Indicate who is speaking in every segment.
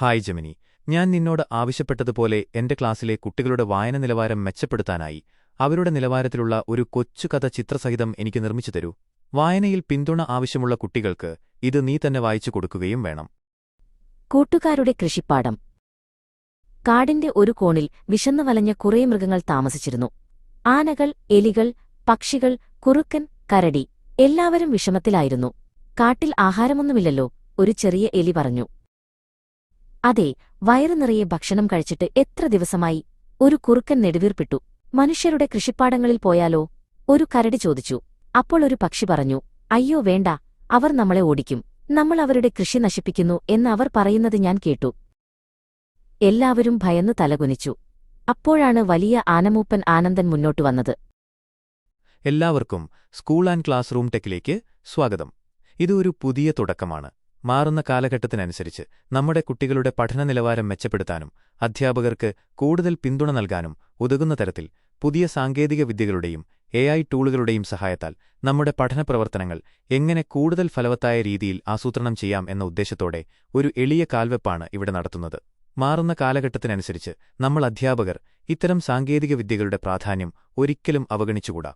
Speaker 1: Hi Gemini. ഞാൻ നിന്നോട് ആവശ്യപ്പെട്ടതുപോലെ എന്റെ ക്ലാസ്സിലെ കുട്ടികളുടെ വായന നിലവാരം മെച്ചപ്പെടുത്താനായി അവരുടെ നിലവാരത്തിലുള്ള ഒരു കൊച്ചുകഥ ചിത്രസഹിതം എനിക്ക് നിർമ്മിച്ചു തരൂ. വായനയിൽ പിന്തുണ ആവശ്യമുള്ള കുട്ടികൾക്ക് ഇത് നീ തന്നെ വായിച്ചു കൊടുക്കുകയും വേണം.
Speaker 2: കൂട്ടുകാരുടെ കൃഷിപ്പാടം. കാടിന്റെ ഒരു കോണിൽ വിശന്നു വലഞ്ഞ കുറേ മൃഗങ്ങൾ താമസിച്ചിരുന്നു. ആനകൾ എലികൾ പക്ഷികൾ കുറുക്കൻ കരടി എല്ലാവരും വിഷമത്തിലായിരുന്നു. കാട്ടിൽ ആഹാരമൊന്നുമില്ലല്ലോ ഒരു ചെറിയ എലി പറഞ്ഞു. അതെ വയറു നിറയെ ഭക്ഷണം കഴിച്ചിട്ട് എത്ര ദിവസമായി ഒരു കുറുക്കൻ നെടുവീർപ്പിട്ടു. മനുഷ്യരുടെ കൃഷിപ്പാടങ്ങളിൽ പോയാലോ? ഒരു കരടി ചോദിച്ചു. അപ്പോൾ ഒരു പക്ഷി പറഞ്ഞു അയ്യോ വേണ്ട അവർ നമ്മളെ ഓടിക്കും. നമ്മൾ അവരുടെ കൃഷി നശിപ്പിക്കുന്നു എന്ന് അവർ പറയുന്നത് ഞാൻ കേട്ടു. എല്ലാവരും ഭയന്ന് തലകുനിച്ചു. അപ്പോഴാണ് വലിയ ആനമൂപ്പൻ ആനന്ദൻ മുന്നോട്ടു വന്നത്.
Speaker 1: എല്ലാവർക്കും സ്കൂൾ ആൻഡ് ക്ലാസ് റൂം ടെക്കിലേക്ക് സ്വാഗതം. ഇത് ഒരു പുതിയ തുടക്കമാണ്. മാറുന്ന കാലഘട്ടത്തിനനുസരിച്ച് നമ്മുടെ കുട്ടികളുടെ പഠന നിലവാരം മെച്ചപ്പെടുത്താനും അധ്യാപകർക്ക് കൂടുതൽ പിന്തുണ നൽകാനും ഉതകുന്ന തരത്തിൽ പുതിയ സാങ്കേതിക വിദ്യകളുടെയും എ ഐ ടൂളുകളുടെയും സഹായത്താൽ നമ്മുടെ പഠന പ്രവർത്തനങ്ങൾ എങ്ങനെ കൂടുതൽ ഫലവത്തായ രീതിയിൽ ആസൂത്രണം ചെയ്യാം എന്ന ഉദ്ദേശത്തോടെ ഒരു എളിയ കാൽവെപ്പാണ് ഇവിടെ നടത്തുന്നത്. മാറുന്ന കാലഘട്ടത്തിനനുസരിച്ച് നമ്മൾ അധ്യാപകർ ഇത്തരം സാങ്കേതിക വിദ്യകളുടെ പ്രാധാന്യം ഒരിക്കലും അവഗണിച്ചുകൂടാ.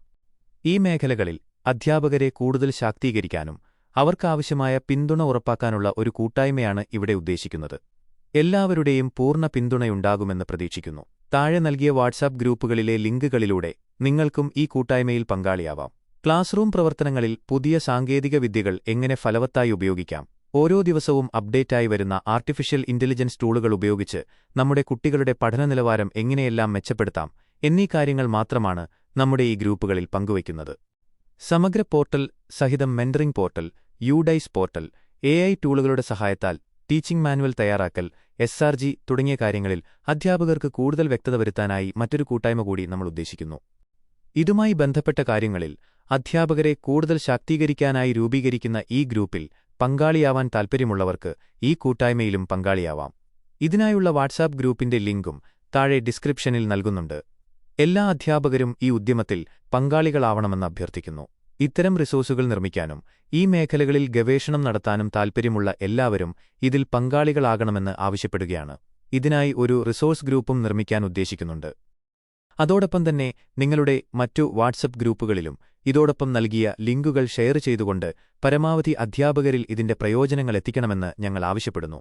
Speaker 1: ഈ മേഖലകളിൽ അധ്യാപകരെ കൂടുതൽ ശാക്തീകരിക്കാനും അവർക്കാവശ്യമായ പിന്തുണ ഉറപ്പാക്കാനുള്ള ഒരു കൂട്ടായ്മയാണ് ഇവിടെ ഉദ്ദേശിക്കുന്നത്. എല്ലാവരുടെയും പൂർണ പിന്തുണയുണ്ടാകുമെന്ന് പ്രതീക്ഷിക്കുന്നു. താഴെ നൽകിയ വാട്സാപ്പ് ഗ്രൂപ്പുകളിലെ ലിങ്കുകളിലൂടെ നിങ്ങൾക്കും ഈ കൂട്ടായ്മയിൽ പങ്കാളിയാവാം. ക്ലാസ് റൂം പ്രവർത്തനങ്ങളിൽ പുതിയ സാങ്കേതിക വിദ്യകൾ എങ്ങനെ ഫലവത്തായി ഉപയോഗിക്കാം? ഓരോ ദിവസവും അപ്ഡേറ്റായി വരുന്ന ആർട്ടിഫിഷ്യൽ ഇന്റലിജൻസ് ടൂളുകൾ ഉപയോഗിച്ച് നമ്മുടെ കുട്ടികളുടെ പഠന നിലവാരം എങ്ങനെയെല്ലാം മെച്ചപ്പെടുത്താം എന്നീ കാര്യങ്ങൾ മാത്രമാണ് നമ്മുടെ ഈ ഗ്രൂപ്പുകളിൽ പങ്കുവയ്ക്കുന്നത്. സമഗ്ര പോർട്ടൽ സഹിതം mentoring portal UDISE portal A I ടൂളുകളുടെ സഹായത്താൽ ടീച്ചിംഗ് മാനുവൽ തയ്യാറാക്കൽ എസ് ആർ ജി തുടങ്ങിയ കാര്യങ്ങളിൽ അധ്യാപകർക്ക് കൂടുതൽ വ്യക്തത വരുത്താനായി മറ്റൊരു കൂട്ടായ്മ കൂടി നമ്മൾ ഉദ്ദേശിക്കുന്നു. ഇതുമായി ബന്ധപ്പെട്ട കാര്യങ്ങളിൽ അധ്യാപകരെ കൂടുതൽ ശാക്തീകരിക്കാനായി രൂപീകരിക്കുന്ന ഈ ഗ്രൂപ്പിൽ പങ്കാളിയാവാൻ താൽപ്പര്യമുള്ളവർക്ക് ഈ കൂട്ടായ്മയിലും പങ്കാളിയാവാം. ഇതിനായുള്ള വാട്സാപ്പ് ഗ്രൂപ്പിന്റെ ലിങ്കും താഴെ ഡിസ്ക്രിപ്ഷനിൽ നൽകുന്നുണ്ട്. എല്ലാ അധ്യാപകരും ഈ ഉദ്യമത്തിൽ പങ്കാളികളാവണമെന്ന് അഭ്യർത്ഥിക്കുന്നു. ഇത്തരം റിസോഴ്സുകൾ നിർമ്മിക്കാനും ഈ മേഖലകളിൽ ഗവേഷണം നടത്താനും താൽപ്പര്യമുള്ള എല്ലാവരും ഇതിൽ പങ്കാളികളാകണമെന്ന് ആവശ്യപ്പെടുകയാണ്. ഇതിനായി ഒരു റിസോഴ്സ് ഗ്രൂപ്പും നിർമ്മിക്കാൻ ഉദ്ദേശിക്കുന്നുണ്ട്. അതോടൊപ്പം തന്നെ നിങ്ങളുടെ മറ്റു വാട്സപ്പ് ഗ്രൂപ്പുകളിലും ഇതോടൊപ്പം നൽകിയ ലിങ്കുകൾ ഷെയർ ചെയ്തുകൊണ്ട് പരമാവധി അധ്യാപകരിൽ ഇതിന്റെ പ്രയോജനങ്ങൾ എത്തിക്കണമെന്ന് ഞങ്ങൾ ആവശ്യപ്പെടുന്നു.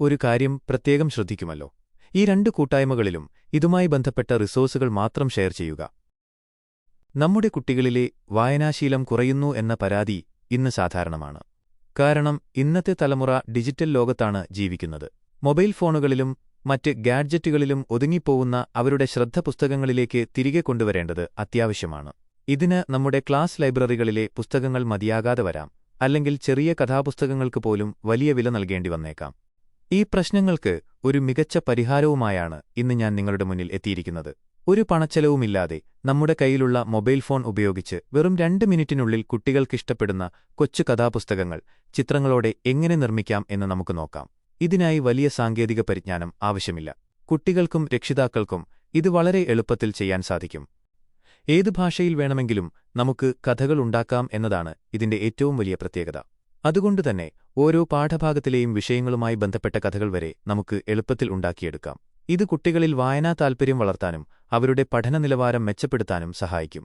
Speaker 1: ഒരു കാര്യം പ്രത്യേകം ശ്രദ്ധിക്കുമല്ലോ. ഈ രണ്ട് കൂട്ടായ്മകളിലും ഇതുമായി ബന്ധപ്പെട്ട റിസോഴ്സുകൾ മാത്രം ഷെയർ ചെയ്യുക. നമ്മുടെ കുട്ടികളിലെ വായനാശീലം കുറയുന്നു എന്ന പരാതി ഇന്ന് സാധാരണമാണ്. കാരണം ഇന്നത്തെ തലമുറ ഡിജിറ്റൽ ലോകത്താണ് ജീവിക്കുന്നത്. മൊബൈൽ ഫോണുകളിലും മറ്റ് ഗാഡ്ജറ്റുകളിലും ഒതുങ്ങിപ്പോവുന്ന അവരുടെ ശ്രദ്ധ പുസ്തകങ്ങളിലേക്ക് തിരികെ കൊണ്ടുവരേണ്ടത് അത്യാവശ്യമാണ്. ഇതിന് നമ്മുടെ ക്ലാസ് ലൈബ്രറികളിലെ പുസ്തകങ്ങൾ മതിയാകാതെ വരാം അല്ലെങ്കിൽ ചെറിയ കഥാപുസ്തകങ്ങൾക്ക് പോലും വലിയ വില നൽകേണ്ടി വന്നേക്കാം. ഈ പ്രശ്നങ്ങൾക്ക് ഒരു മികച്ച പരിഹാരവുമായാണ് ഇന്ന് ഞാൻ നിങ്ങളുടെ മുന്നിൽ എത്തിയിരിക്കുന്നത്. ഒരു പണച്ചെലവുമില്ലാതെ നമ്മുടെ കയ്യിലുള്ള മൊബൈൽ ഫോൺ ഉപയോഗിച്ച് വെറും രണ്ട് മിനിറ്റിനുള്ളിൽ കുട്ടികൾക്കിഷ്ടപ്പെടുന്ന കൊച്ചു കഥാപുസ്തകങ്ങൾ ചിത്രങ്ങളോടെ എങ്ങനെ നിർമ്മിക്കാം എന്ന് നമുക്ക് നോക്കാം. ഇതിനായി വലിയ സാങ്കേതിക പരിജ്ഞാനം ആവശ്യമില്ല. കുട്ടികൾക്കും രക്ഷിതാക്കൾക്കും ഇത് വളരെ എളുപ്പത്തിൽ ചെയ്യാൻ സാധിക്കും. ഏത് ഭാഷയിൽ വേണമെങ്കിലും നമുക്ക് കഥകൾ ഉണ്ടാക്കാം എന്നതാണ് ഇതിന്റെ ഏറ്റവും വലിയ പ്രത്യേകത. അതുകൊണ്ടുതന്നെ ഓരോ പാഠഭാഗത്തിലെയും വിഷയങ്ങളുമായി ബന്ധപ്പെട്ട കഥകൾ വരെ നമുക്ക് എളുപ്പത്തിൽ ഉണ്ടാക്കിയെടുക്കാം. ഇത് കുട്ടികളിൽ വായനാ താൽപ്പര്യം വളർത്താനും അവരുടെ പഠന നിലവാരം മെച്ചപ്പെടുത്താനും സഹായിക്കും.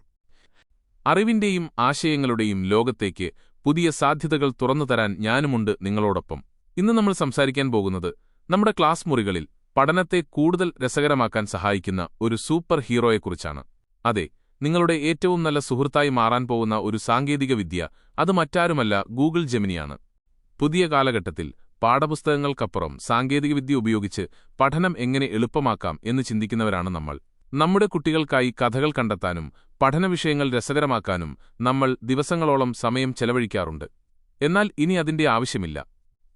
Speaker 3: അറിവിന്റെയും ആശയങ്ങളുടെയും ലോകത്തേക്ക് പുതിയ സാധ്യതകൾ തുറന്നുതരാൻ ഞാനുമുണ്ട് നിങ്ങളോടൊപ്പം. ഇന്ന് നമ്മൾ സംസാരിക്കാൻ പോകുന്നത് നമ്മുടെ ക്ലാസ് മുറികളിൽ പഠനത്തെ കൂടുതൽ രസകരമാക്കാൻ സഹായിക്കുന്ന ഒരു സൂപ്പർ ഹീറോയെക്കുറിച്ചാണ്. അതെ നിങ്ങളുടെ ഏറ്റവും നല്ല സുഹൃത്തായി മാറാൻ പോകുന്ന ഒരു സാങ്കേതികവിദ്യ അത് മറ്റാരുമല്ല ഗൂഗിൾ ജെമിനിയാണ്. പുതിയ കാലഘട്ടത്തിൽ പാഠപുസ്തകങ്ങൾക്കപ്പുറം സാങ്കേതികവിദ്യ ഉപയോഗിച്ച് പഠനം എങ്ങനെ എളുപ്പമാക്കാം എന്ന് ചിന്തിക്കുന്നവരാണ് നമ്മൾ. നമ്മുടെ കുട്ടികൾക്കായി കഥകൾ കണ്ടെത്താനും പഠനവിഷയങ്ങൾ രസകരമാക്കാനും നമ്മൾ ദിവസങ്ങളോളം സമയം ചെലവഴിക്കാറുണ്ട്. എന്നാൽ ഇനി അതിന്റെ ആവശ്യമില്ല.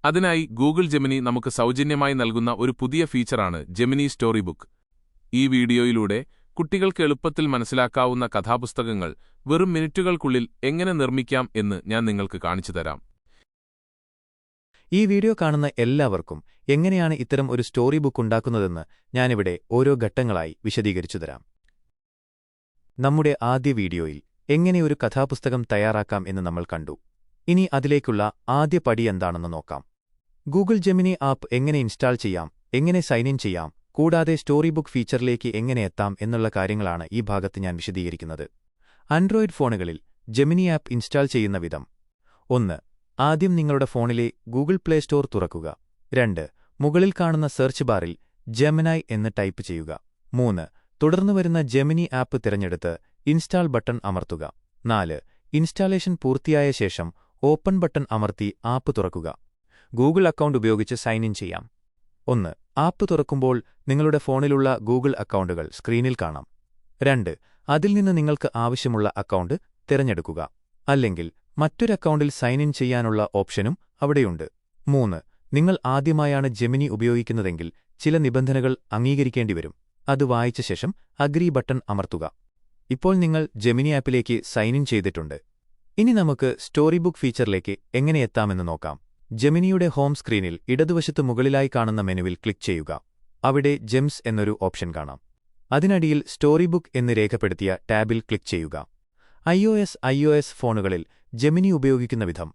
Speaker 3: അതിനായി ഗൂഗിൾ ജെമിനി നമുക്ക് സൗജന്യമായി നൽകുന്ന ഒരു പുതിയ ഫീച്ചറാണ് ജെമിനി സ്റ്റോറി ബുക്ക്. ഈ വീഡിയോയിലൂടെ കുട്ടികൾക്ക് എളുപ്പത്തിൽ മനസ്സിലാക്കാവുന്ന കഥാപുസ്തകങ്ങൾ വെറും മിനിറ്റുകൾക്കുള്ളിൽ എങ്ങനെ നിർമ്മിക്കാം എന്ന് ഞാൻ നിങ്ങൾക്ക് കാണിച്ചു തരാം.
Speaker 1: ഈ വീഡിയോ കാണുന്ന എല്ലാവർക്കും എങ്ങനെയാണ് ഇത്തരം ഒരു സ്റ്റോറി ബുക്ക് ഉണ്ടാക്കുന്നതെന്ന് ഞാനിവിടെ ഓരോ ഘട്ടങ്ങളായി വിശദീകരിച്ചു തരാം. നമ്മുടെ ആദ്യ വീഡിയോയിൽ എങ്ങനെ ഒരു കഥാപുസ്തകം തയ്യാറാക്കാം എന്ന് നമ്മൾ കണ്ടു. ഇനി അതിലേക്കുള്ള ആദ്യ പടി എന്താണെന്ന് നോക്കാം. ഗൂഗിൾ ജെമിനി ആപ്പ് എങ്ങനെ ഇൻസ്റ്റാൾ ചെയ്യാം എങ്ങനെ സൈൻ ഇൻ ചെയ്യാം കൂടാതെ സ്റ്റോറി ബുക്ക് ഫീച്ചറിലേക്ക് എങ്ങനെ എത്താം എന്നുള്ള കാര്യങ്ങളാണ് ഈ ഭാഗത്ത് ഞാൻ വിശദീകരിക്കുന്നത്. ആൻഡ്രോയിഡ് ഫോണുകളിൽ ജെമിനി ആപ്പ് ഇൻസ്റ്റാൾ ചെയ്യുന്ന വിധം. ഒന്ന് ആദ്യം നിങ്ങളുടെ ഫോണിലെ ഗൂഗിൾ പ്ലേ സ്റ്റോർ തുറക്കുക. രണ്ട് മുകളിൽ കാണുന്ന സെർച്ച് ബാറിൽ ജെമിനായ് എന്ന് ടൈപ്പ് ചെയ്യുക. മൂന്ന് തുടർന്നു വരുന്ന ജെമിനി ആപ്പ് തിരഞ്ഞെടുത്ത് ഇൻസ്റ്റാൾ ബട്ടൺ അമർത്തുക. നാല് ഇൻസ്റ്റാളേഷൻ പൂർത്തിയായ ശേഷം ഓപ്പൺ ബട്ടൺ അമർത്തി ആപ്പ് തുറക്കുക. ഗൂഗിൾ അക്കൗണ്ട് ഉപയോഗിച്ച് സൈൻ ഇൻ ചെയ്യാം. ഒന്ന് ആപ്പ് തുറക്കുമ്പോൾ നിങ്ങളുടെ ഫോണിലുള്ള ഗൂഗിൾ അക്കൗണ്ടുകൾ സ്ക്രീനിൽ കാണാം. രണ്ട് അതിൽ നിന്ന് നിങ്ങൾക്ക് ആവശ്യമുള്ള അക്കൗണ്ട് തിരഞ്ഞെടുക്കുക. അല്ലെങ്കിൽ മറ്റൊരു അക്കൗണ്ടിൽ സൈൻ ഇൻ ചെയ്യാനുള്ള ഓപ്ഷനും അവിടെയുണ്ട്. മൂന്ന് നിങ്ങൾ ആദ്യമായാണ് ജെമിനി ഉപയോഗിക്കുന്നതെങ്കിൽ ചില നിബന്ധനകൾ അംഗീകരിക്കേണ്ടിവരും അത് വായിച്ച ശേഷം അഗ്രി ബട്ടൺ അമർത്തുക. ഇപ്പോൾ നിങ്ങൾ ജെമിനി ആപ്പിലേക്ക് സൈൻ ഇൻ ചെയ്തിട്ടുണ്ട്. ഇനി നമുക്ക് സ്റ്റോറി ബുക്ക് ഫീച്ചറിലേക്ക് എങ്ങനെ എത്താമെന്ന് നോക്കാം. ജെമിനിയുടെ ഹോം സ്ക്രീനിൽ ഇടതുവശത്ത് മുകളിലായി കാണുന്ന മെനുവിൽ ക്ലിക്ക് ചെയ്യുക. അവിടെ ജെംസ് എന്നൊരു ഓപ്ഷൻ കാണാം. അതിനടിയിൽ സ്റ്റോറി ബുക്ക് എന്ന് രേഖപ്പെടുത്തിയ ടാബിൽ ക്ലിക്ക് ചെയ്യുക. ഐഒഎസ് എസ് ഫോണുകളിൽ ജെമിനി ഉപയോഗിക്കുന്ന വിധം.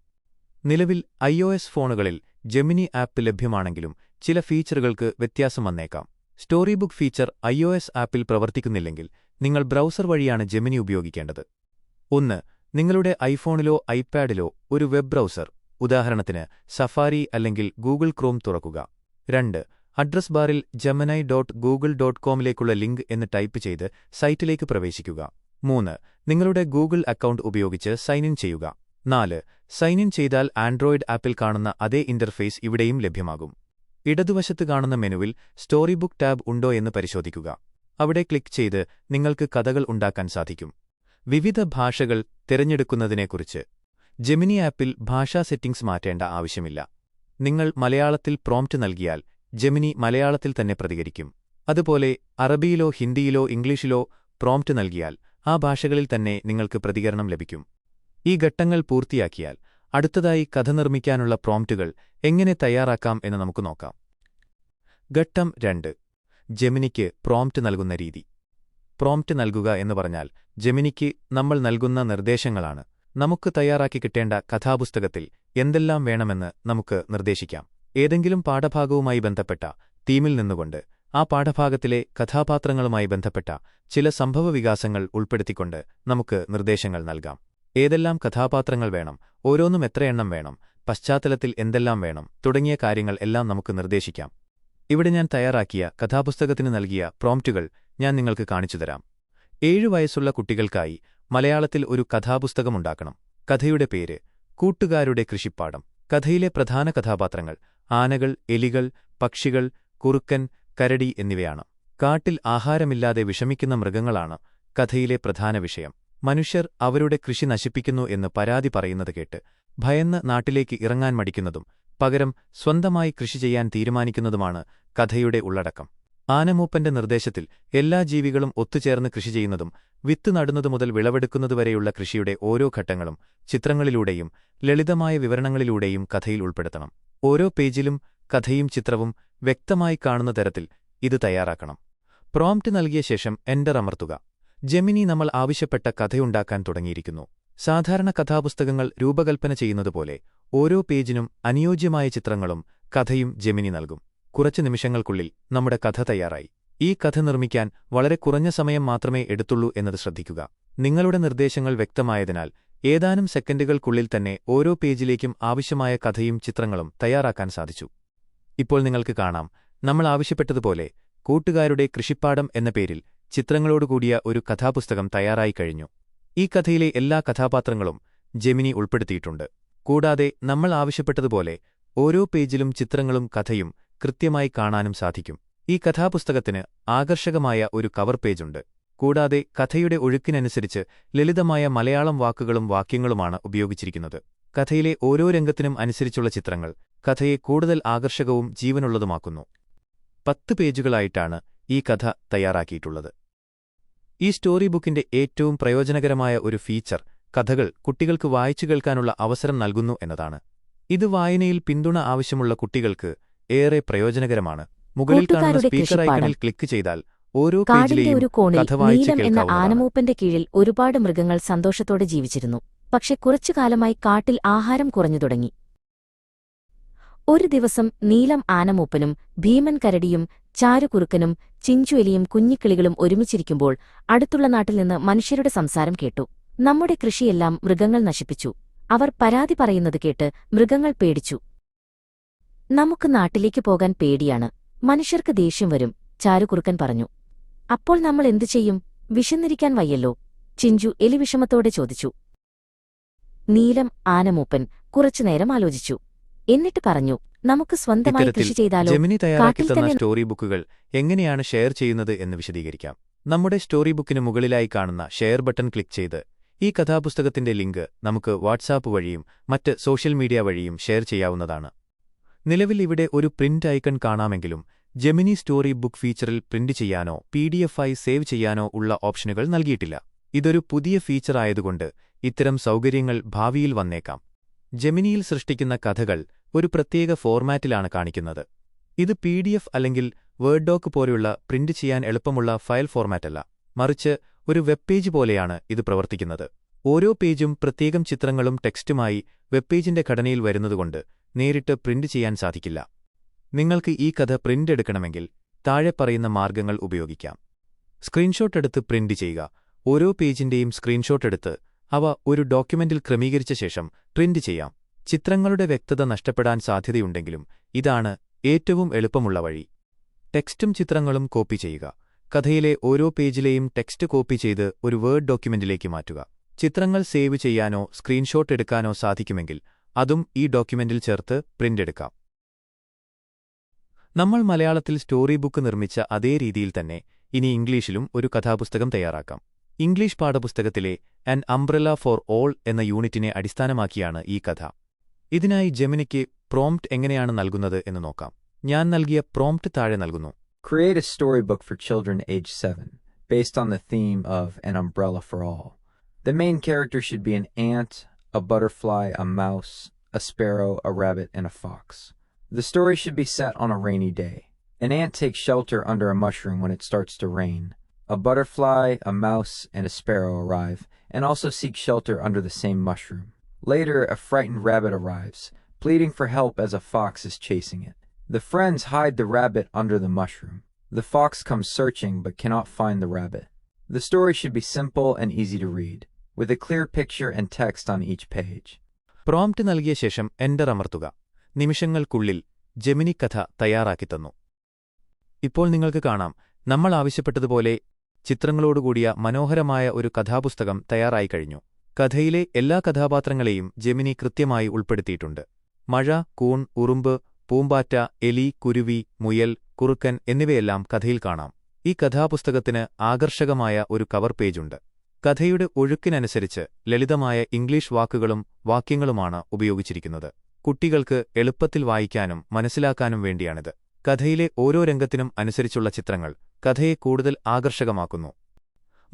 Speaker 1: നിലവിൽ ഐ ഒ എസ് ഫോണുകളിൽ ജെമിനി ആപ്പ് ലഭ്യമാണെങ്കിലും ചില ഫീച്ചറുകൾക്ക് വ്യത്യാസം വന്നേക്കാം. സ്റ്റോറി ബുക്ക് ഫീച്ചർ എസ് ആപ്പിൽ പ്രവർത്തിക്കുന്നില്ലെങ്കിൽ നിങ്ങൾ ബ്രൗസർ വഴിയാണ് ജെമിനി ഉപയോഗിക്കേണ്ടത്. ഒന്ന് നിങ്ങളുടെ ഐഫോണിലോ ഐപാഡിലോ ഒരു വെബ് ബ്രൗസർ ഉദാഹരണത്തിന് സഫാരി അല്ലെങ്കിൽ ഗൂഗിൾ ക്രോം തുറക്കുക. രണ്ട് അഡ്രസ് ബാറിൽ ജമനൈ ഡോട്ട് ഗൂഗിൾ ഡോട്ട് കോമിലേക്കുള്ള ലിങ്ക് എന്ന് ടൈപ്പ് ചെയ്ത് സൈറ്റിലേക്ക് പ്രവേശിക്കുക. മൂന്ന് നിങ്ങളുടെ ഗൂഗിൾ അക്കൗണ്ട് ഉപയോഗിച്ച് സൈൻ ഇൻ ചെയ്യുക. നാല് സൈൻ ഇൻ ചെയ്താൽ ആൻഡ്രോയിഡ് ആപ്പിൽ കാണുന്ന അതേ ഇന്റർഫേസ് ഇവിടെയും ലഭ്യമാകും. ഇടതുവശത്ത് കാണുന്ന മെനുവിൽ സ്റ്റോറി ബുക്ക് ടാബ് ഉണ്ടോ എന്ന് പരിശോധിക്കുക. അവിടെ ക്ലിക്ക് ചെയ്ത് നിങ്ങൾക്ക് കഥകൾ ഉണ്ടാക്കാൻ സാധിക്കും. വിവിധ ഭാഷകൾ തിരഞ്ഞെടുക്കുന്നതിനെക്കുറിച്ച്. ജെമിനി ആപ്പിൽ ഭാഷാ സെറ്റിംഗ്സ് മാറ്റേണ്ട ആവശ്യമില്ല. നിങ്ങൾ മലയാളത്തിൽ പ്രോംപ്റ്റ് നൽകിയാൽ ജെമിനി മലയാളത്തിൽ തന്നെ പ്രതികരിക്കും. അതുപോലെ അറബിയിലോ ഹിന്ദിയിലോ ഇംഗ്ലീഷിലോ പ്രോംപ്റ്റ് നൽകിയാൽ ആ ഭാഷകളിൽ തന്നെ നിങ്ങൾക്ക് പ്രതികരണം ലഭിക്കും. ഈ ഘട്ടങ്ങൾ പൂർത്തിയാക്കിയാൽ അടുത്തതായി കഥ നിർമ്മിക്കാനുള്ള പ്രോംപ്റ്റുകൾ എങ്ങനെ തയ്യാറാക്കാം എന്ന് നമുക്ക് നോക്കാം. ഘട്ടം രണ്ട്. ജെമിനിക്ക് പ്രോംപ്റ്റ് നൽകുന്ന രീതി. പ്രോംപ്റ്റ് നൽകുക എന്ന് പറഞ്ഞാൽ ജെമിനിക്ക് നമ്മൾ നൽകുന്ന നിർദ്ദേശങ്ങളാണ്. നമുക്ക് തയ്യാറാക്കി കിട്ടേണ്ട കഥാപുസ്തകത്തിൽ എന്തെല്ലാം വേണമെന്ന് നമുക്ക് നിർദ്ദേശിക്കാം. ഏതെങ്കിലും പാഠഭാഗവുമായി ബന്ധപ്പെട്ട തീമിൽ നിന്നുകൊണ്ട് ആ പാഠഭാഗത്തിലെ കഥാപാത്രങ്ങളുമായി ബന്ധപ്പെട്ട ചില സംഭവവികാസങ്ങൾ ഉൾപ്പെടുത്തിക്കൊണ്ട് നമുക്ക് നിർദ്ദേശങ്ങൾ നൽകാം. ഏതെല്ലാം കഥാപാത്രങ്ങൾ വേണം ഓരോന്നും എത്രയെണ്ണം വേണം പശ്ചാത്തലത്തിൽ എന്തെല്ലാം വേണം തുടങ്ങിയ കാര്യങ്ങൾ എല്ലാം നമുക്ക് നിർദ്ദേശിക്കാം. ഇവിടെ ഞാൻ തയ്യാറാക്കിയ കഥാപുസ്തകത്തിന് നൽകിയ പ്രോംപ്റ്റുകൾ ഞാൻ നിങ്ങൾക്ക് കാണിച്ചുതരാം ഏഴു വയസ്സുള്ള കുട്ടികൾക്കായി മലയാളത്തിൽ ഒരു കഥാപുസ്തകമുണ്ടാക്കണം കഥയുടെ പേര് കൂട്ടുകാരുടെ കൃഷിപ്പാടം. കഥയിലെ പ്രധാന കഥാപാത്രങ്ങൾ ആനകൾ എലികൾ പക്ഷികൾ കുറുക്കൻ കരടി എന്നിവയാണ്. കാട്ടിൽ ആഹാരമില്ലാതെ വിഷമിക്കുന്ന മൃഗങ്ങളാണ് കഥയിലെ പ്രധാന വിഷയം. മനുഷ്യർ അവരുടെ കൃഷി നശിപ്പിക്കുന്നു എന്ന് പരാതി പറയുന്നത് കേട്ട് ഭയന്ന് നാട്ടിലേക്ക് ഇറങ്ങാൻ മടിക്കുന്നതും പകരം സ്വന്തമായി കൃഷി ചെയ്യാൻ തീരുമാനിക്കുന്നതുമാണ് കഥയുടെ ഉള്ളടക്കം. ആനമൂപ്പന്റെ നിർദ്ദേശത്തിൽ എല്ലാ ജീവികളും ഒത്തുചേർന്ന് കൃഷി ചെയ്യുന്നതും വിത്ത് നടുന്നതു മുതൽ വിളവെടുക്കുന്നതുവരെയുള്ള കൃഷിയുടെ ഓരോ ഘട്ടങ്ങളും ചിത്രങ്ങളിലൂടെയും ലളിതമായ വിവരണങ്ങളിലൂടെയും കഥയിൽ ഉൾപ്പെടുത്തണം. ഓരോ പേജിലും കഥയും ചിത്രവും വ്യക്തമായി കാണുന്ന തരത്തിൽ ഇത് തയ്യാറാക്കണം. പ്രോംപ്റ്റ് നൽകിയ ശേഷം എന്റർ അമർത്തുക. ജെമിനി നമ്മൾ ആവശ്യപ്പെട്ട കഥയുണ്ടാക്കാൻ തുടങ്ങിയിരിക്കുന്നു. സാധാരണ കഥാപുസ്തകങ്ങൾ രൂപകൽപ്പന ചെയ്യുന്നതുപോലെ ഓരോ പേജിനും അനുയോജ്യമായ ചിത്രങ്ങളും കഥയും ജെമിനി നൽകും. കുറച്ച് നിമിഷങ്ങൾക്കുള്ളിൽ നമ്മുടെ കഥ തയ്യാറായി. ഈ കഥ നിർമ്മിക്കാൻ വളരെ കുറഞ്ഞ സമയം മാത്രമേ എടുത്തുള്ളൂ എന്നത് ശ്രദ്ധിക്കുക. നിങ്ങളുടെ നിർദ്ദേശങ്ങൾ വ്യക്തമായതിനാൽ ഏതാനും സെക്കൻഡുകൾക്കുള്ളിൽ തന്നെ ഓരോ പേജിലേക്കും ആവശ്യമായ കഥയും ചിത്രങ്ങളും തയ്യാറാക്കാൻ സാധിച്ചു. ഇപ്പോൾ നിങ്ങൾക്ക് കാണാം. നമ്മൾ ആവശ്യപ്പെട്ടതുപോലെ കൂട്ടുകാരുടെ കൃഷിപ്പാടം എന്ന പേരിൽ ചിത്രങ്ങളോടുകൂടിയ ഒരു കഥാപുസ്തകം തയ്യാറായി കഴിഞ്ഞു. ഈ കഥയിലെ എല്ലാ കഥാപാത്രങ്ങളും ജെമിനി ഉൾപ്പെടുത്തിയിട്ടുണ്ട്. കൂടാതെ നമ്മൾ ആവശ്യപ്പെട്ടതുപോലെ ഓരോ പേജിലും ചിത്രങ്ങളും കഥയും കൃത്യമായി കാണാനും സാധിക്കും. ഈ കഥാപുസ്തകത്തിന് ആകർഷകമായ ഒരു കവർ പേജുണ്ട്. കൂടാതെ കഥയുടെ ഒഴുക്കിനനുസരിച്ച് ലളിതമായ മലയാളം വാക്കുകളും വാക്യങ്ങളുമാണ് ഉപയോഗിച്ചിരിക്കുന്നത്. കഥയിലെ ഓരോ രംഗത്തിനും അനുസരിച്ചുള്ള ചിത്രങ്ങൾ കഥയെ കൂടുതൽ ആകർഷകവും ജീവനുള്ളതുമാക്കുന്നു. പത്ത് പേജുകളായിട്ടാണ് ഈ കഥ തയ്യാറാക്കിയിട്ടുള്ളത്. ഈ സ്റ്റോറി ബുക്കിന്റെ ഏറ്റവും പ്രയോജനകരമായ ഒരു ഫീച്ചർ കഥകൾ കുട്ടികൾക്ക് വായിച്ചു കേൾക്കാനുള്ള അവസരം നൽകുന്നു എന്നതാണ്. ഇത് വായനയിൽ പിന്തുണ ആവശ്യമുള്ള കുട്ടികൾക്ക് ഏറെ പ്രയോജനകരമാണ്. മുകളിൽ കാണുന്ന സ്പീക്കർ ഐക്കണിൽ ക്ലിക്ക് ചെയ്താൽ ഓരോ
Speaker 2: കാടിന്റെ ഒരു കോണിൽ നീലം എന്ന ആനമൂപ്പന്റെ കീഴിൽ ഒരുപാട് മൃഗങ്ങൾ സന്തോഷത്തോടെ ജീവിച്ചിരുന്നു. പക്ഷെ കുറച്ചു കാലമായി കാട്ടിൽ ആഹാരം കുറഞ്ഞു തുടങ്ങി. ഒരു ദിവസം നീലം ആനമൂപ്പനും ഭീമൻ കരടിയും ചാരുകുറുക്കനും ചിഞ്ചുവലിയും കുഞ്ഞിക്കിളികളും ഒരുമിച്ചിരിക്കുമ്പോൾ അടുത്തുള്ള നാട്ടിൽ നിന്ന് മനുഷ്യരുടെ സംസാരം കേട്ടു. നമ്മുടെ കൃഷിയെല്ലാം മൃഗങ്ങൾ നശിപ്പിച്ചു. അവർ പരാതി പറയുന്നത് കേട്ട് മൃഗങ്ങൾ പേടിച്ചു. നമുക്ക് നാട്ടിലേക്ക് പോകാൻ പേടിയാണ്. മനുഷ്യർക്ക് ദേഷ്യം വരും ചാരുകുറുക്കൻ പറഞ്ഞു. അപ്പോൾ നമ്മൾ എന്തു ചെയ്യും? വിശന്നിരിക്കാൻ വയ്യല്ലോ ചിഞ്ചു എലിവിഷമത്തോടെ ചോദിച്ചു. നീലം ആനമൂപ്പൻ കുറച്ചുനേരം ആലോചിച്ചു. എന്നിട്ട് പറഞ്ഞു നമുക്ക് സ്വന്തമായി കൃഷി ചെയ്താലോ?
Speaker 1: ജെമിനി തയ്യാറാക്കി തന്ന സ്റ്റോറി ബുക്കുകൾ എങ്ങനെയാണ് ഷെയർ ചെയ്യുന്നത് എന്ന് വിശദീകരിക്കാം. നമ്മുടെ സ്റ്റോറി ബുക്കിന് മുകളിലായി കാണുന്ന ഷെയർ ബട്ടൺ ക്ലിക്ക് ചെയ്ത് ഈ കഥാപുസ്തകത്തിന്റെ ലിങ്ക് നമുക്ക് വാട്സാപ്പ് വഴിയും മറ്റ് സോഷ്യൽ മീഡിയ വഴിയും ഷെയർ ചെയ്യാവുന്നതാണ്. നിലവിൽ ഇവിടെ ഒരു പ്രിന്റ് ഐക്കൺ കാണാമെങ്കിലും ജെമിനി സ്റ്റോറി ബുക്ക് ഫീച്ചറിൽ പ്രിന്റ് ചെയ്യാനോ പി ഡി ആയി സേവ് ചെയ്യാനോ ഉള്ള ഓപ്ഷനുകൾ നൽകിയിട്ടില്ല. ഇതൊരു പുതിയ ഫീച്ചറായതുകൊണ്ട് ഇത്തരം സൗകര്യങ്ങൾ ഭാവിയിൽ വന്നേക്കാം. ജെമിനിയിൽ സൃഷ്ടിക്കുന്ന കഥകൾ ഒരു പ്രത്യേക ഫോർമാറ്റിലാണ് കാണിക്കുന്നത്. ഇത് പി അല്ലെങ്കിൽ വേർഡ് ഡോക്ക് പോലെയുള്ള പ്രിന്റ് ചെയ്യാൻ എളുപ്പമുള്ള ഫയൽ ഫോർമാറ്റല്ല. മറിച്ച് ഒരു വെബ് പേജ് പോലെയാണ് ഇത് പ്രവർത്തിക്കുന്നത്. ഓരോ പേജും പ്രത്യേകം ചിത്രങ്ങളും ടെക്സ്റ്റുമായി വെബ് പേജിന്റെ ഘടനയിൽ വരുന്നതുകൊണ്ട് നേരിട്ട് പ്രിന്റ് ചെയ്യാൻ സാധിക്കില്ല. നിങ്ങൾക്ക് ഈ കഥ പ്രിന്റ് എടുക്കണമെങ്കിൽ താഴെ പറയുന്ന മാർഗങ്ങൾ ഉപയോഗിക്കാം. സ്ക്രീൻഷോട്ട് എടുത്ത് പ്രിന്റ് ചെയ്യുക. ഓരോ പേജിന്റെയും സ്ക്രീൻഷോട്ട് എടുത്ത് അവ ഒരു ഡോക്യുമെന്റിൽ ക്രമീകരിച്ച ശേഷം പ്രിന്റ് ചെയ്യാം. ചിത്രങ്ങളുടെ വ്യക്തത നഷ്ടപ്പെടാൻ സാധ്യതയുണ്ടെങ്കിലും ഇതാണ് ഏറ്റവും എളുപ്പമുള്ള വഴി. ടെക്സ്റ്റും ചിത്രങ്ങളും കോപ്പി ചെയ്യുക. കഥയിലെ ഓരോ പേജിലെയും ടെക്സ്റ്റ് കോപ്പി ചെയ്ത് ഒരു വേർഡ് ഡോക്യുമെന്റിലേക്ക് മാറ്റുക. ചിത്രങ്ങൾ സേവ് ചെയ്യാനോ സ്ക്രീൻഷോട്ട് എടുക്കാനോ സാധിക്കുമെങ്കിൽ അതും ഈ ഡോക്യുമെന്റിൽ ചേർത്ത് പ്രിന്റ് എടുക്കാം. നമ്മൾ മലയാളത്തിൽ സ്റ്റോറി ബുക്ക് നിർമ്മിച്ച അതേ രീതിയിൽ തന്നെ ഇനി ഇംഗ്ലീഷിലും ഒരു കഥാപുസ്തകം തയ്യാറാക്കാം. ഇംഗ്ലീഷ് പാഠപുസ്തകത്തിലെ ആൻ അംബ്രല ഫോർ ഓൾ എന്ന യൂണിറ്റിനെ അടിസ്ഥാനമാക്കിയാണ് ഈ കഥ ഇതിനായി ജെമിനിക്ക് പ്രോംപ്റ്റ് എങ്ങനെയാണ് നൽകുന്നത് എന്ന് നോക്കാം ഞാൻ നൽകിയ പ്രോംപ്റ്റ് താഴെ നൽകുന്നു
Speaker 4: Create a storybook for children age 7, based on the theme of An Umbrella for All. The main character should be an ant, a butterfly, a mouse, a sparrow, a rabbit, and a fox. The story should be set on a rainy day. An ant takes shelter under a mushroom when it starts to rain. A butterfly, a mouse, and a sparrow arrive, and also seek shelter under the same mushroom. Later, a frightened rabbit arrives, pleading for help as a fox is chasing it. The friends hide the rabbit under the mushroom. The fox comes searching but cannot find the rabbit. The story should be simple and easy to read, with a clear picture and text on each page.
Speaker 1: Prompt നൽകിയ ശേഷം enter അമർത്തുക നിമിഷങ്ങൾക്കുള്ളിൽ Gemini കഥ തയ്യാറാക്കിത്തന്നു ഇപ്പോൾ നിങ്ങൾക്ക് കാണാം നമ്മൾ ആവശ്യപ്പെട്ടതുപോലെ ചിത്രങ്ങളോടുകൂടിയ മനോഹരമായ ഒരു കഥാപുസ്തകം തയ്യാറായി കഴിഞ്ഞു. കഥയിലെ എല്ലാ കഥാപാത്രങ്ങളെയും ജെമിനി കൃത്യമായി ഉൾപ്പെടുത്തിയിട്ടുണ്ട്. മഴ കൂൺ ഉറുമ്പ് പൂമ്പാറ്റ എലി കുരുവി മുയൽ കുറുക്കൻ എന്നിവയെല്ലാം കഥയിൽ കാണാം. ഈ കഥാപുസ്തകത്തിന് ആകർഷകമായ ഒരു കവർ പേജുണ്ട്. കഥയുടെ ഒഴുക്കിനനുസരിച്ച് ലളിതമായ ഇംഗ്ലീഷ് വാക്കുകളും വാക്യങ്ങളുമാണ് ഉപയോഗിച്ചിരിക്കുന്നത്. കുട്ടികൾക്ക് എളുപ്പത്തിൽ വായിക്കാനും മനസ്സിലാക്കാനും വേണ്ടിയാണിത്. കഥയിലെ ഓരോ രംഗത്തിനും അനുസരിച്ചുള്ള ചിത്രങ്ങൾ കഥയെ കൂടുതൽ ആകർഷകമാക്കുന്നു.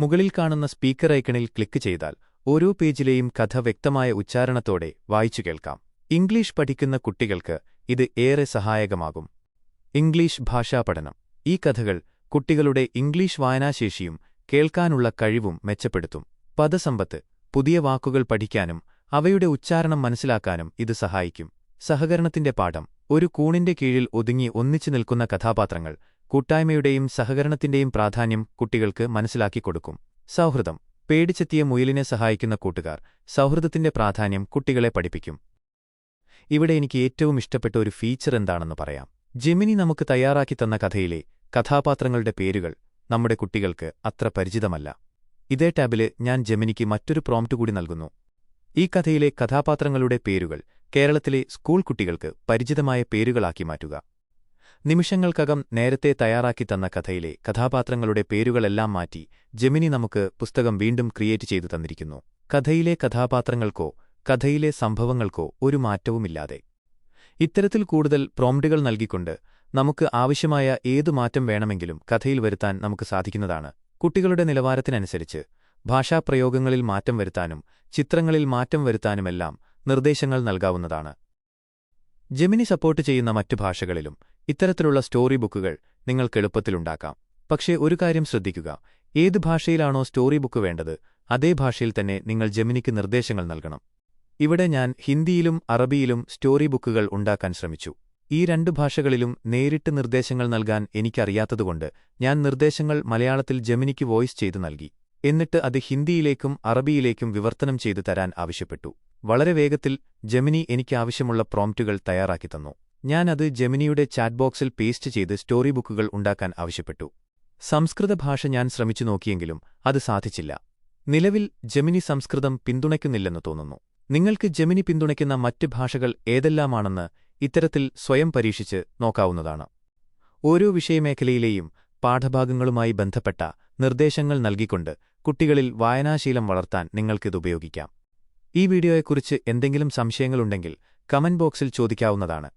Speaker 1: മുകളിൽ കാണുന്ന സ്പീക്കർ ഐക്കണിൽ ക്ലിക്ക് ചെയ്താൽ ഓരോ പേജിലെയും കഥ വ്യക്തമായ ഉച്ചാരണത്തോടെ വായിച്ചു കേൾക്കാം. ഇംഗ്ലീഷ് പഠിക്കുന്ന കുട്ടികൾക്ക് ഇത് ഏറെ സഹായകമാകും. ഇംഗ്ലീഷ് ഭാഷാ പഠനം. ഈ കഥകൾ കുട്ടികളുടെ ഇംഗ്ലീഷ് വായനാശേഷിയും കേൾക്കാനുള്ള കഴിവും മെച്ചപ്പെടുത്തും. പദസമ്പത്ത് പുതിയ വാക്കുകൾ പഠിക്കാനും അവയുടെ ഉച്ചാരണം മനസ്സിലാക്കാനും ഇത് സഹായിക്കും. സഹകരണത്തിന്റെ പാഠം. ഒരു കൂണിന്റെ കീഴിൽ ഒതുങ്ങി ഒന്നിച്ചു നിൽക്കുന്ന കഥാപാത്രങ്ങൾ കൂട്ടായ്മയുടെയും സഹകരണത്തിന്റെയും പ്രാധാന്യം കുട്ടികൾക്ക് മനസ്സിലാക്കിക്കൊടുക്കും സൗഹൃദം. പേടിച്ചെത്തിയ മുയലിനെ സഹായിക്കുന്ന കൂട്ടുകാർ സൗഹൃദത്തിന്റെ പ്രാധാന്യം കുട്ടികളെ പഠിപ്പിക്കും. ഇവിടെ എനിക്ക് ഏറ്റവും ഇഷ്ടപ്പെട്ട ഒരു ഫീച്ചർ എന്താണെന്ന് പറയാം. ജെമിനി നമുക്ക് തയ്യാറാക്കി തന്ന കഥയിലെ കഥാപാത്രങ്ങളുടെ പേരുകൾ നമ്മുടെ കുട്ടികൾക്ക് അത്ര പരിചിതമല്ല. ഇതേ ടാബിൽ ഞാൻ ജെമിനിക്ക് മറ്റൊരു പ്രോംപ്റ്റ് കൂടി നൽകുന്നു. ഈ കഥയിലെ കഥാപാത്രങ്ങളുടെ പേരുകൾ കേരളത്തിലെ സ്കൂൾ കുട്ടികൾക്ക് പരിചിതമായ പേരുകളാക്കി മാറ്റുക. നിമിഷങ്ങൾക്കകം നേരത്തെ തയ്യാറാക്കി തന്ന കഥയിലെ കഥാപാത്രങ്ങളുടെ പേരുകളെല്ലാം മാറ്റി ജെമിനി നമുക്ക് പുസ്തകം വീണ്ടും ക്രിയേറ്റ് ചെയ്തു തന്നിരിക്കുന്നു. കഥയിലെ കഥാപാത്രങ്ങൾക്കോ കഥയിലെ സംഭവങ്ങൾക്കോ ഒരു മാറ്റവുമില്ലാതെ. ഇത്തരത്തിൽ കൂടുതൽ പ്രോംഡുകൾ നൽകിക്കൊണ്ട് നമുക്ക് ആവശ്യമായ ഏതു മാറ്റം വേണമെങ്കിലും കഥയിൽ വരുത്താൻ നമുക്ക് സാധിക്കുന്നതാണ്. കുട്ടികളുടെ നിലവാരത്തിനനുസരിച്ച് ഭാഷാപ്രയോഗങ്ങളിൽ മാറ്റം വരുത്താനും ചിത്രങ്ങളിൽ മാറ്റം വരുത്താനുമെല്ലാം നിർദ്ദേശങ്ങൾ നൽകാവുന്നതാണ്. ജെമിനി സപ്പോർട്ട് ചെയ്യുന്ന മറ്റു ഭാഷകളിലും ഇത്തരത്തിലുള്ള സ്റ്റോറി ബുക്കുകൾ നിങ്ങൾക്ക് എളുപ്പത്തിലുണ്ടാക്കാം പക്ഷേ ഒരു കാര്യം ശ്രദ്ധിക്കുക. ഏത് ഭാഷയിലാണോ സ്റ്റോറി ബുക്ക് വേണ്ടത് അതേ ഭാഷയിൽ തന്നെ നിങ്ങൾ ജെമിനിക്ക് നിർദ്ദേശങ്ങൾ നൽകണം. ഇവിടെ ഞാൻ ഹിന്ദിയിലും അറബിയിലും സ്റ്റോറി ബുക്കുകൾ ഉണ്ടാക്കാൻ ശ്രമിച്ചു. ഈ രണ്ട് ഭാഷകളിലും നേരിട്ട് നിർദ്ദേശങ്ങൾ നൽകാൻ എനിക്കറിയാത്തതുകൊണ്ട് ഞാൻ നിർദ്ദേശങ്ങൾ മലയാളത്തിൽ ജെമിനിക്ക് വോയിസ് ചെയ്തു നൽകി. എന്നിട്ട് അത് ഹിന്ദിയിലേക്കും അറബിയിലേക്കും വിവർത്തനം ചെയ്തു തരാൻ ആവശ്യപ്പെട്ടു. വളരെ വേഗത്തിൽ ജെമിനി എനിക്കാവശ്യമുള്ള പ്രോംപ്റ്റുകൾ തയ്യാറാക്കി തന്നു. ഞാൻ അത് ജെമിനിയുടെ ചാറ്റ് ബോക്സിൽ പേസ്റ്റ് ചെയ്ത് സ്റ്റോറി ബുക്കുകൾ ഉണ്ടാക്കാൻ ആവശ്യപ്പെട്ടു. സംസ്കൃത ഭാഷ ഞാൻ ശ്രമിച്ചു നോക്കിയെങ്കിലും അത് സാധിച്ചില്ല. നിലവിൽ ജെമിനി സംസ്കൃതം പിന്തുണയ്ക്കുന്നില്ലെന്ന് തോന്നുന്നു. നിങ്ങൾക്ക് ജെമിനി പിന്തുണയ്ക്കുന്ന മറ്റ് ഭാഷകൾ ഏതെല്ലാമാണെന്ന് ഇത്തരത്തിൽ സ്വയം പരീക്ഷിച്ച് നോക്കാവുന്നതാണ്. ഓരോ വിഷയമേഖലയിലെയും പാഠഭാഗങ്ങളുമായി ബന്ധപ്പെട്ട നിർദ്ദേശങ്ങൾ നൽകിക്കൊണ്ട് കുട്ടികളിൽ വായനാശീലം വളർത്താൻ നിങ്ങൾക്കിത് ഉപയോഗിക്കാം. ഈ വീഡിയോയെക്കുറിച്ച് എന്തെങ്കിലും സംശയങ്ങളുണ്ടെങ്കിൽ കമന്റ് ബോക്സിൽ ചോദിക്കാവുന്നതാണ്.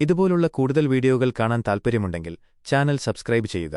Speaker 1: ഇതുപോലുള്ള കൂടുതൽ വീഡിയോകൾ കാണാൻ താൽപ്പര്യമുണ്ടെങ്കിൽ ചാനൽ സബ്സ്ക്രൈബ് ചെയ്യുക.